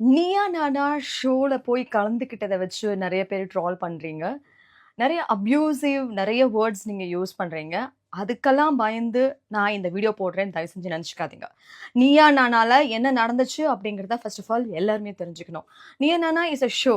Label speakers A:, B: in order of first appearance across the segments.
A: நீயா நானா ஷோவில் போய் கலந்துக்கிட்டதை வச்சு நிறைய பேர் ட்ரால் பண்ணுறீங்க நிறைய அப்யூசிவ் நிறைய வேர்ட்ஸ் நீங்கள் யூஸ் பண்ணுறீங்க அதுக்கெல்லாம் பயந்து நான் இந்த வீடியோ போடுறேன்னு தயவு செஞ்சு நினச்சிக்காதீங்க. நீயா நானால என்ன நடந்துச்சு அப்படிங்கிறத ஃபர்ஸ்ட் ஆஃப் ஆல் எல்லாருமே தெரிஞ்சுக்கணும். Neeya Naana is a show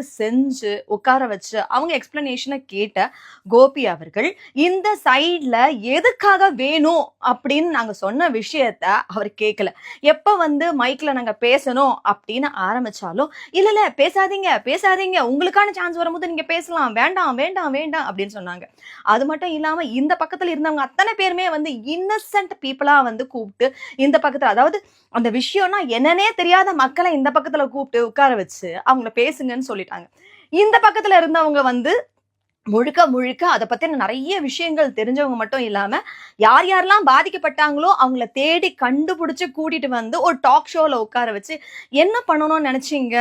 A: செஞ்சு உட்கார வச்சு அவங்க எக்ஸ்பிளனேஷனை கேட்ட கோபி அவர்கள், இந்த சைட்ல எதுக்காக வேணும் அப்படின்னு நாங்க சொன்ன விஷயத்த அவர் கேட்கல. எப்ப வந்து மைக்ல நாங்க பேசணும் அப்படின்னு ஆரம்பிச்சாலும், "இல்ல இல்ல பேசாதீங்க, பேசாதீங்க. உங்களுக்கான சான்ஸ் வரும்போது நீங்க பேசலாம். வேண்டாம், வேண்டாம், வேண்டாம்" அப்படின்னு சொன்னாங்க. அது மட்டும் இல்லாம இந்த பக்கத்துல இருந்தவங்க அத்தனை பேருமே வந்து இன்னசென்ட் பீப்புளா வந்து கூப்பிட்டு இந்த பக்கத்துல அதாவது அந்த விஷயம்னா என்னன்னே தெரியாத மக்களை இந்த பக்கத்துல கூப்பிட்டு உட்கார வச்சு, அவங்கள பேசுங்கன்னு சொல்லிட்டாங்க. இந்த பக்கத்துல இருந்தவங்க வந்து முழுக்க முழுக்க அதை பற்றின நிறைய விஷயங்கள் தெரிஞ்சவங்க மட்டும் இல்லாமல் யார் யாரெல்லாம் பாதிக்கப்பட்டாங்களோ அவங்கள தேடி கண்டுபிடிச்சி கூட்டிட்டு வந்து ஒரு டாக் ஷோவில் உட்கார வச்சு, "என்ன பண்ணணும்னு நினச்சிங்க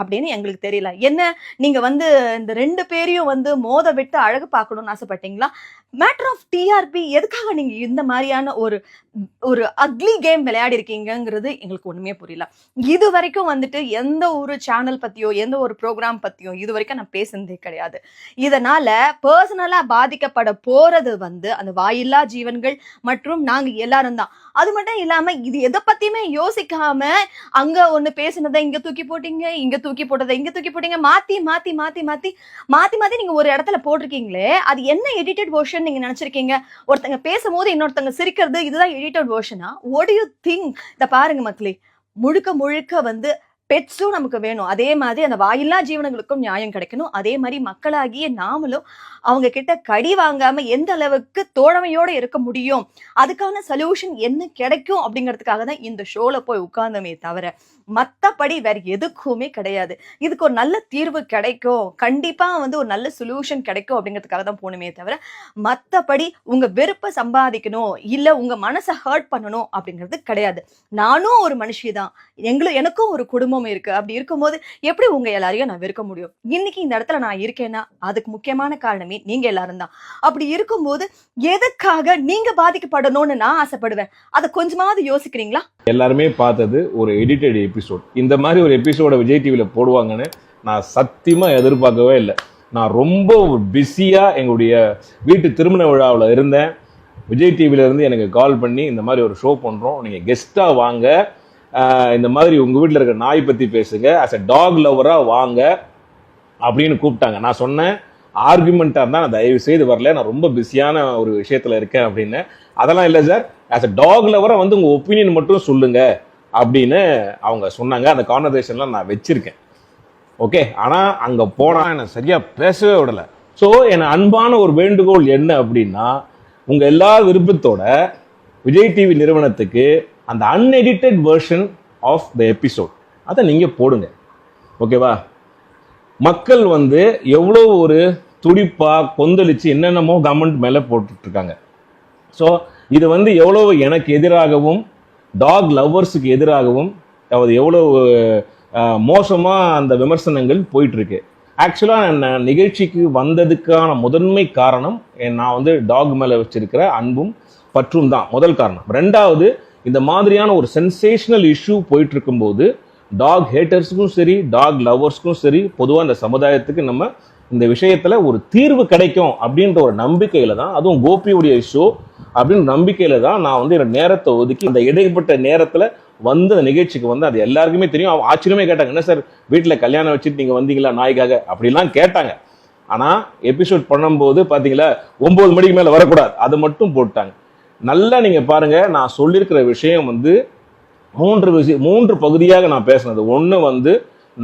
A: அப்படின்னு எங்களுக்கு தெரியல. என்ன நீங்கள் வந்து இந்த ரெண்டு பேரையும் வந்து மோத விட்டு அழகு பார்க்கணும்னு ஆசைப்பட்டீங்களா? மேட்ரு ஆஃப் டிஆர்பி எதுக்காக நீங்கள் இந்த மாதிரியான ஒரு ஒரு அக்லி கேம் விளையாடி இருக்கீங்கங்கிறது எங்களுக்கு ஒன்றுமே புரியல. இது வரைக்கும் வந்துட்டு எந்த ஒரு சேனல் பற்றியோ எந்த ஒரு ப்ரோக்ராம் பற்றியோ இது வரைக்கும் நான் பேசுனதே கிடையாது. இதனால் பர்சனலா பாதிக்கப்பட போறது வந்து அந்த வாயில்லா ஜீவன்கள் மற்றும் நாங்க எல்லாரும் தான். அது மட்டும் இல்லாம இது எதை பத்தியுமே யோசிக்காம, அங்க ஒண்ணு பேசினதை இங்க தூக்கி போட்டீங்க, இங்க தூக்கி போட்டதை இங்க தூக்கி போட்டீங்க. மாத்தி, மாத்தி, மாத்தி, மாத்தி, மாத்தி, மாத்தி நீங்க ஒரு இடத்துல போட்டிருக்கீங்களே, அது என்ன எடிட்டட் வேர்ஷன் நீங்க நினைச்சிருக்கீங்க ஒருத்தங்க பேசும்போது இன்னொருத்தங்க சிரிக்கிறது இதுதான் எடிட்டட் வேர்ஷனா ஒட் யூ திங்க்? இத பாருங்க மக்களே, முழுக்க முழுக்க வந்து பெட்ஸும் நமக்கு வேணும். அதே மாதிரி அந்த வாயில்லா ஜீவனங்களுக்கும் நியாயம் கிடைக்கணும். அதே மாதிரி மக்களாகிய நாமளும் அவங்க கிட்ட கடி வாங்காம எந்த அளவுக்கு தோழமையோட இருக்க முடியும்? அதுக்கான சொல்யூஷன் என்ன கிடைக்கும்? அப்படிங்கிறதுக்காக தான் இந்த ஷோல போய் உட்கார்ந்தமே தவிர, மத்தபடி வேற எதுக்குமே கிடையாது. இதுக்கு ஒரு நல்ல தீர்வு கிடைக்கும். கண்டிப்பா வந்து ஒரு நல்ல சொல்யூஷன் கிடைக்கும் அப்படிங்கிறதுக்காக தான் போகணுமே தவிர, மத்தபடி உங்க வெறுப்ப சம்பாதிக்கணும், இல்ல உங்க மனச ஹர்ட் பண்ணணும் அப்படிங்கிறது கிடையாது. நானும் ஒரு மனுஷி தான். எங்களும் எனக்கும் ஒரு குடும்பம் இருக்கு. அப்படி இருக்கும்போது எப்படி உங்க எல்லாரையும் நான் வெறுக்க முடியும்? இன்னைக்கு இந்த இடத்துல நான் இருக்கேன்னா, அதுக்கு முக்கியமான காரணமே நீங்க எல்லாரும் தான். அப்படி இருக்கும்போது எதுக்காக நீங்க பாதிக்கப்படணும்னு நான் ஆசைப்படுவேன்? அதை கொஞ்சமாவது யோசிக்கிறீங்களா?
B: எல்லாருமே பார்த்தது ஒரு எடிட்டட் எபிசோட் இந்த மாதிரி ஒரு எபிசோட விஜய் டிவியில் போடுவாங்கன்னு நான் சத்தியமா எதிர்பார்க்கவே இல்லை நான் ரொம்ப பிஸியா எங்களுடைய வீட்டு திருமண விழாவில் இருந்தேன் விஜய் டிவியில இருந்து எனக்கு கால் பண்ணி இந்த மாதிரி ஒரு ஷோ பண்றோம் நீங்க கெஸ்டா வாங்க இந்த மாதிரி உங்கள் வீட்டில் இருக்கிற நாய் பற்றி பேசுங்க. அஸ் அ டாக் லவராக வாங்க அப்படின்னு கூப்பிட்டாங்க. நான் சொன்னேன். ஆர்குமெண்ட்டாக இருந்தால் நான் தயவு செய்து வரல. நான் ரொம்ப பிஸியான ஒரு விஷயத்தில் இருக்கேன் அப்படின்னு. அதெல்லாம் இல்லை சார் ஆஸ் அ டாக் லவராக வந்து உங்கள் ஒப்பீனியன் மட்டும் சொல்லுங்க அப்படின்னு அவங்க சொன்னாங்க. அந்த கான்வர்சேஷன்லாம் நான் வச்சுருக்கேன். ஓகே ஆனால் அங்கே போனால் என்னை சரியாக பேசவே விடலை. ஸோ என் அன்பான ஒரு வேண்டுகோள் என்ன அப்படின்னா உங்கள் எல்லா விருப்பத்தோட விஜய் டிவி நிறுவனத்துக்கு அந்த unedited version of the episode அதை நீங்கள் போடுங்க. ஓகேவா? மக்கள் வந்து எவ்வளோ ஒரு துடிப்பாக கொந்தளித்து என்னென்னமோ கவர்மெண்ட் மேலே போட்டுட்டு இருக்காங்க ஸோ இது வந்து எவ்வளோ எனக்கு எதிராகவும் டாக் லவ்வர்ஸுக்கு எதிராகவும் அதாவது எவ்வளோ மோசமாக அந்த விமர்சனங்கள் போயிட்டுருக்கு ஆக்சுவலாக நான் நிகழ்ச்சிக்கு வந்ததுக்கான முதன்மை காரணம் என் நான் வந்து டாக் மேலே வச்சுருக்கிற அன்பும் பற்றும் தான் முதல் காரணம். ரெண்டாவது இந்த மாதிரியான ஒரு சென்சேஷனல் இஷ்யூ போயிட்டு இருக்கும்போது டாக் ஹேட்டர்ஸுக்கும் சரி டாக் லவ்வர்ஸ்க்கும் சரி பொதுவாக இந்த சமுதாயத்துக்கு நம்ம இந்த விஷயத்துல ஒரு தீர்வு கிடைக்கும் அப்படின்ற ஒரு நம்பிக்கையில தான் அதுவும் கோபியுடைய ஷோ அப்படின்னு நம்பிக்கையில தான் நான் வந்து என்னோட நேரத்தை ஒதுக்கி அந்த இடைப்பட்ட நேரத்துல வந்து அந்த நிகழ்ச்சிக்கு வந்து அது எல்லாருக்குமே தெரியும். அவன் ஆச்சரியமே கேட்டாங்க என்ன சார் வீட்டில் கல்யாணம் வச்சுட்டு நீங்கள் வந்தீங்களா நாய்க்காக? அப்படிலாம் கேட்டாங்க. ஆனால் எபிசோட் பண்ணும்போது பார்த்தீங்களா ஒம்பது மணிக்கு மேலே வரக்கூடாது. அதை மட்டும் போட்டாங்க. நல்லா நீங்கள் பாருங்கள் நான் சொல்லியிருக்கிற விஷயம் வந்து மூன்று விஷயம் மூன்று பகுதியாக நான் பேசினது. ஒன்று வந்து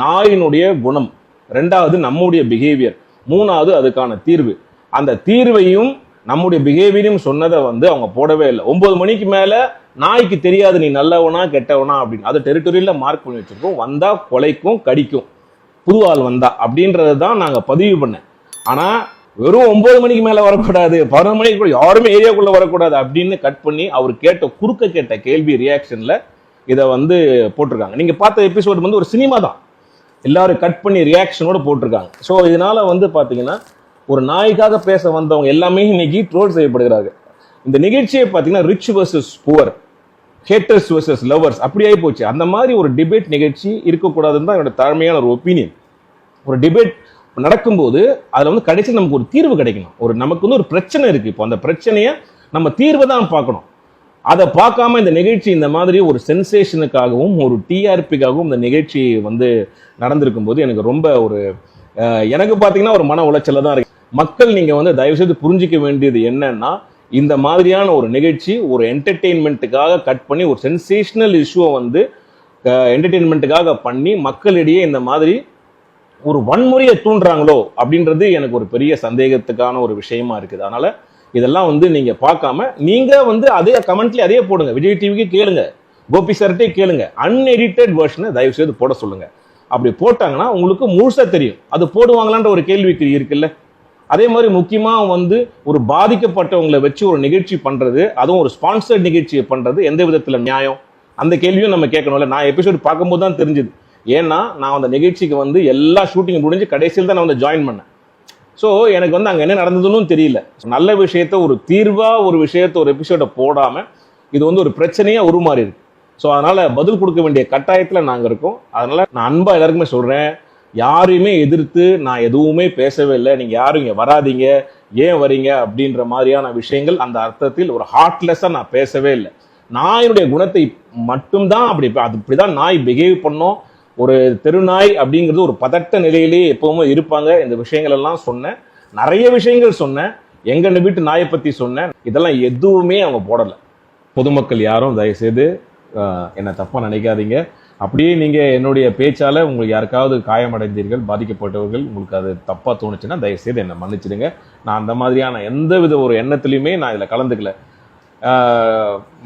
B: நாயினுடைய குணம் ரெண்டாவது நம்முடைய பிஹேவியர் மூணாவது அதுக்கான தீர்வு. அந்த தீர்வையும் நம்முடைய பிஹேவியரையும் சொன்னதை வந்து அவங்க போடவே இல்லை. ஒன்பது மணிக்கு மேலே நாய்க்கு தெரியாது நீ நல்லவனா கெட்டவனா அப்படின்னு. அதை டெரிட்டரியில் மார்க் பண்ணி வச்சுருக்கோம். வந்தால் கொலைக்கும் கடிக்கும். புது ஆள் வந்தா அப்படின்றது தான் நாங்கள் பதிவு பண்ணேன். ஆனால் வெறும் ஒன்பது மணிக்கு மேல வரக்கூடாது பதினொரு மணிக்கு கூட யாருமே ஏரியாக்குள்ள வரக்கூடாது அப்படின்னு கட் பண்ணி அவர் கேட்ட குறுக்க கேட்ட கேள்வி ரியாக்ஷன்ல இதை வந்து போட்டிருக்காங்க. நீங்க பார்த்த எபிசோடு வந்து ஒரு சினிமா தான். எல்லாரும் கட் பண்ணி ரியாக்ஷனோட போட்டிருக்காங்க. ஸோ இதனால வந்து பாத்தீங்கன்னா ஒரு நாய்க்காக பேச வந்தவங்க எல்லாமே இன்னைக்கு ட்ரோல் செய்யப்படுகிறாங்க. இந்த நிகழ்ச்சியை பார்த்தீங்கன்னா rich versus poor haters versus lovers அப்படி போச்சு. அந்த மாதிரி ஒரு டிபேட் நிகழ்ச்சி இருக்கக்கூடாதுன்னு தான் என்னோட தாழ்மையான ஒரு ஒப்பீனியன் ஒரு டிபேட் நடக்கும்போது அதில் வந்து கடைசி நமக்கு ஒரு தீர்வு கிடைக்கணும். ஒரு நமக்கு வந்து ஒரு பிரச்சனை இருக்கு இப்போ. அந்த பிரச்சனையை நம்ம தீர்வை தான் பார்க்கணும். அதை பார்க்காம இந்த நிகழ்ச்சி இந்த மாதிரி ஒரு சென்சேஷனுக்காகவும் ஒரு டிஆர்பிக்காகவும் இந்த நிகழ்ச்சி வந்து நடந்திருக்கும் போது எனக்கு ரொம்ப ஒரு எனக்கு பார்த்தீங்கன்னா ஒரு மன உளைச்சல தான் இருக்கு. மக்கள் நீங்க வந்து தயவு செய்து புரிஞ்சிக்க வேண்டியது என்னன்னா இந்த மாதிரியான ஒரு நிகழ்ச்சி ஒரு என்டர்டெயின்மெண்ட்டுக்காக கட் பண்ணி ஒரு சென்சேஷனல் இஷ்யூவை வந்து என்டர்டெயின்மெண்ட்டுக்காக பண்ணி மக்களிடையே இந்த மாதிரி ஒரு வன்முறையை தூண்டுறாங்களோ அப்படின்றது எனக்கு ஒரு பெரிய சந்தேகத்துக்கான ஒரு விஷயமா இருக்குது. அதனால இதெல்லாம் வந்து நீங்க பார்க்காம நீங்க வந்து அதே கமெண்ட்லயே அதே போடுங்க. விஜய் டிவிக்கு கேளுங்க. கோபி சார்ட்டே கேளுங்க. அன்எடிட்டட் வெர்ஷனை தயவு செய்து போட சொல்லுங்க. அப்படி போட்டாங்கன்னா உங்களுக்கு முழுசா தெரியும். அது போடுவாங்களான்ற ஒரு கேள்விக்குறி இருக்குல்ல. அதே மாதிரி முக்கியமா வந்து ஒரு பாதிக்கப்பட்டவங்களை வச்சு ஒரு நிகழ்ச்சி பண்றது அதுவும் ஒரு ஸ்பான்சர்ட் நிகழ்ச்சியை பண்றது எந்த விதத்துல நியாயம்? அந்த கேள்வியும் நம்ம கேட்கணும்ல. நான் எபிசோடு பார்க்கும்போது தான் தெரிஞ்சுது. ஏன்னா நான் அந்த நிகழ்ச்சிக்கு வந்து எல்லா ஷூட்டிங் முடிஞ்சு கடைசியில் தான் நான் வந்து ஜாயின் பண்ணேன். ஸோ எனக்கு வந்து அங்கே என்ன நடந்ததுன்னு தெரியல. நல்ல விஷயத்த ஒரு தீர்வாக ஒரு விஷயத்த ஒரு எபிசோடை போடாமல் இது வந்து ஒரு பிரச்சனையாக உருமாறி இருக்கு ஸோ அதனால் பதில் கொடுக்க வேண்டிய கட்டாயத்தில் நாங்கள் இருக்கோம். அதனால் நான் அன்பாக எல்லாருக்குமே சொல்கிறேன் யாரையுமே எதிர்த்து நான் எதுவுமே பேசவே இல்லை. நீங்கள் யாரும் இங்கே வராதீங்க. ஏன் வரீங்க? அப்படின்ற மாதிரியான விஷயங்கள் அந்த அர்த்தத்தில் ஒரு ஹார்ட்லெஸ்ஸாக நான் பேசவே இல்லை. நாயினுடைய குணத்தை மட்டும்தான் அப்படி அது இப்படி தான் நாய் பிஹேவ் பண்ணோம். ஒரு தெருநாய் அப்படிங்கிறது ஒரு பதட்ட நிலையிலேயே எப்பவுமே இருப்பாங்க. இந்த விஷயங்கள் எல்லாம் சொன்னேன். நிறைய விஷயங்கள் சொன்னேன். எங்க வீட்டு நாயை பத்தி சொன்னேன். இதெல்லாம் எதுவுமே அவங்க போடல. பொதுமக்கள் யாரும் தயவுசெய்து என்னை தப்பாக நினைக்காதீங்க. அப்படியே நீங்கள் என்னுடைய பேச்சால் உங்களுக்கு யாருக்காவது காயமடைந்தீர்கள் பாதிக்கப்பட்டவர்கள் உங்களுக்கு அது தப்பாக தோணுச்சுன்னா தயவுசெய்து என்னை மன்னிச்சிடுங்க. நான் அந்த மாதிரியான எந்த வித ஒரு எண்ணத்திலையுமே நான் இதில் கலந்துக்கல.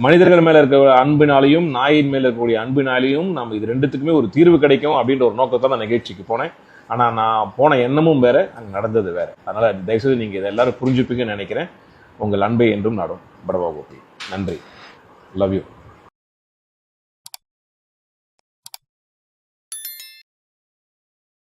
B: மனிதர்கள் மேல இருக்க அன்பினாலையும் நாயின் மேல இருக்கக்கூடிய அன்பினாலையும் நம்ம இது ரெண்டுத்துக்குமே ஒரு தீர்வு கிடைக்கும் அப்படின்ற ஒரு நோக்கத்தை நான் நிகழ்ச்சிக்கு போனேன். ஆனால் நான் போன எண்ணமும் வேற அங்கே நடந்தது வேற. அதனால தயவுசெய்து நீங்கள் இதை எல்லாரும் புரிஞ்சுப்பீங்கன்னு நினைக்கிறேன். உங்கள் அன்பை என்றும் நாடும். படவா கோபி நன்றி. Love you